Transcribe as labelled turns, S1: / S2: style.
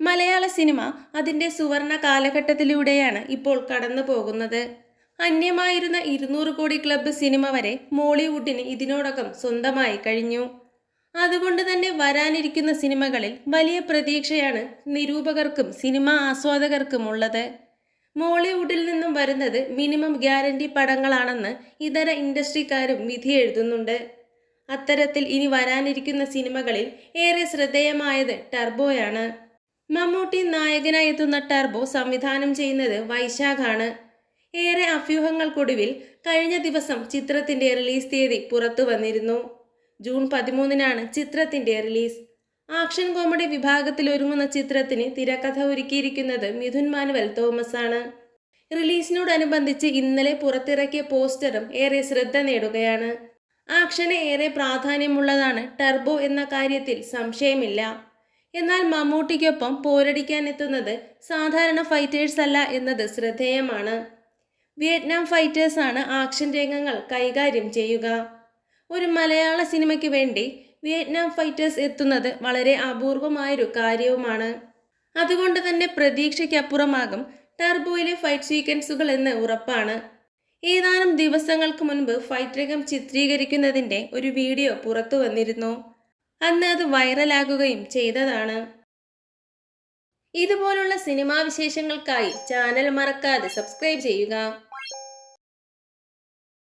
S1: മലയാള cinema അതിന്റെ സുവർണ കാലഘട്ടത്തിലൂടെയാണ് ഇപ്പോൾ കടന്നു പോകുന്നത്. അന്യമായിരുന്ന ഇരുന്നൂറ് കോടി ക്ലബ്ബ് സിനിമ വരെ മോളിവുഡിന് ഇതിനോടകം സ്വന്തമായി കഴിഞ്ഞു. അതുകൊണ്ട് തന്നെ വരാനിരിക്കുന്ന സിനിമകളിൽ വലിയ പ്രതീക്ഷയാണ് നിരൂപകർക്കും സിനിമാ ആസ്വാദകർക്കും ഉള്ളത് മോളിവുഡിൽ നിന്നും വരുന്നത് മിനിമം ഗ്യാരണ്ടി പടങ്ങളാണെന്ന് ഇതര ഇൻഡസ്ട്രിക്കാരും വിധി എഴുതുന്നുണ്ട്. അത്തരത്തിൽ ഇനി വരാനിരിക്കുന്ന സിനിമകളിൽ ഏറെ ശ്രദ്ധേയമായത് ടർബോയാണ്. മമ്മൂട്ടി നായകനായി എത്തുന്ന ടർബോ സംവിധാനം ചെയ്യുന്നത് വൈശാഖാണ്. ഏറെ അഭ്യൂഹങ്ങൾക്കൊടുവിൽ കഴിഞ്ഞ ദിവസം ചിത്രത്തിന്റെ റിലീസ് തീയതി പുറത്തു വന്നിരുന്നു. ജൂൺ പതിമൂന്നിനാണ് ചിത്രത്തിന്റെ റിലീസ്. ആക്ഷൻ കോമഡി വിഭാഗത്തിൽ ഒരുങ്ങുന്ന ചിത്രത്തിന് തിരക്കഥ ഒരുക്കിയിരിക്കുന്നത് മിഥുൻ മാനുവൽ തോമസ് ആണ് റിലീസിനോടനുബന്ധിച്ച് ഇന്നലെ പുറത്തിറക്കിയ പോസ്റ്ററും ഏറെ ശ്രദ്ധ നേടുകയാണ്. ആക്ഷന് ഏറെ പ്രാധാന്യമുള്ളതാണ് ടർബോ എന്ന കാര്യത്തിൽ സംശയമില്ല. എന്നാൽ മമ്മൂട്ടിക്കൊപ്പം പോരടിക്കാൻ എത്തുന്നത് സാധാരണ ഫൈറ്റേഴ്സ് അല്ല എന്നത് ശ്രദ്ധേയമാണ്. വിയറ്റ്നാം ഫൈറ്റേഴ്സാണ് ആക്ഷൻ രംഗങ്ങൾ കൈകാര്യം ചെയ്യുക. ഒരു മലയാള സിനിമയ്ക്ക് വേണ്ടി വിയറ്റ്നാം ഫൈറ്റേഴ്സ് എത്തുന്നത് വളരെ അപൂർവമായൊരു കാര്യവുമാണ്. അതുകൊണ്ട് തന്നെ പ്രതീക്ഷയ്ക്കപ്പുറമാകും ടർബോയിലെ ഫൈറ്റ് സീക്വൻസുകൾ എന്ന് ഉറപ്പാണ്. ഏതാനും ദിവസങ്ങൾക്ക് മുൻപ് ഫൈറ്റ് രംഗം ചിത്രീകരിക്കുന്നതിന്റെ ഒരു വീഡിയോ പുറത്തു വന്നിരുന്നു അന്ന് അത് വൈറലാകുകയും ചെയ്തതാണ്. ഇതുപോലുള്ള സിനിമാ വിശേഷങ്ങൾക്കായി ചാനൽ മറക്കാതെ സബ്സ്ക്രൈബ് ചെയ്യുക.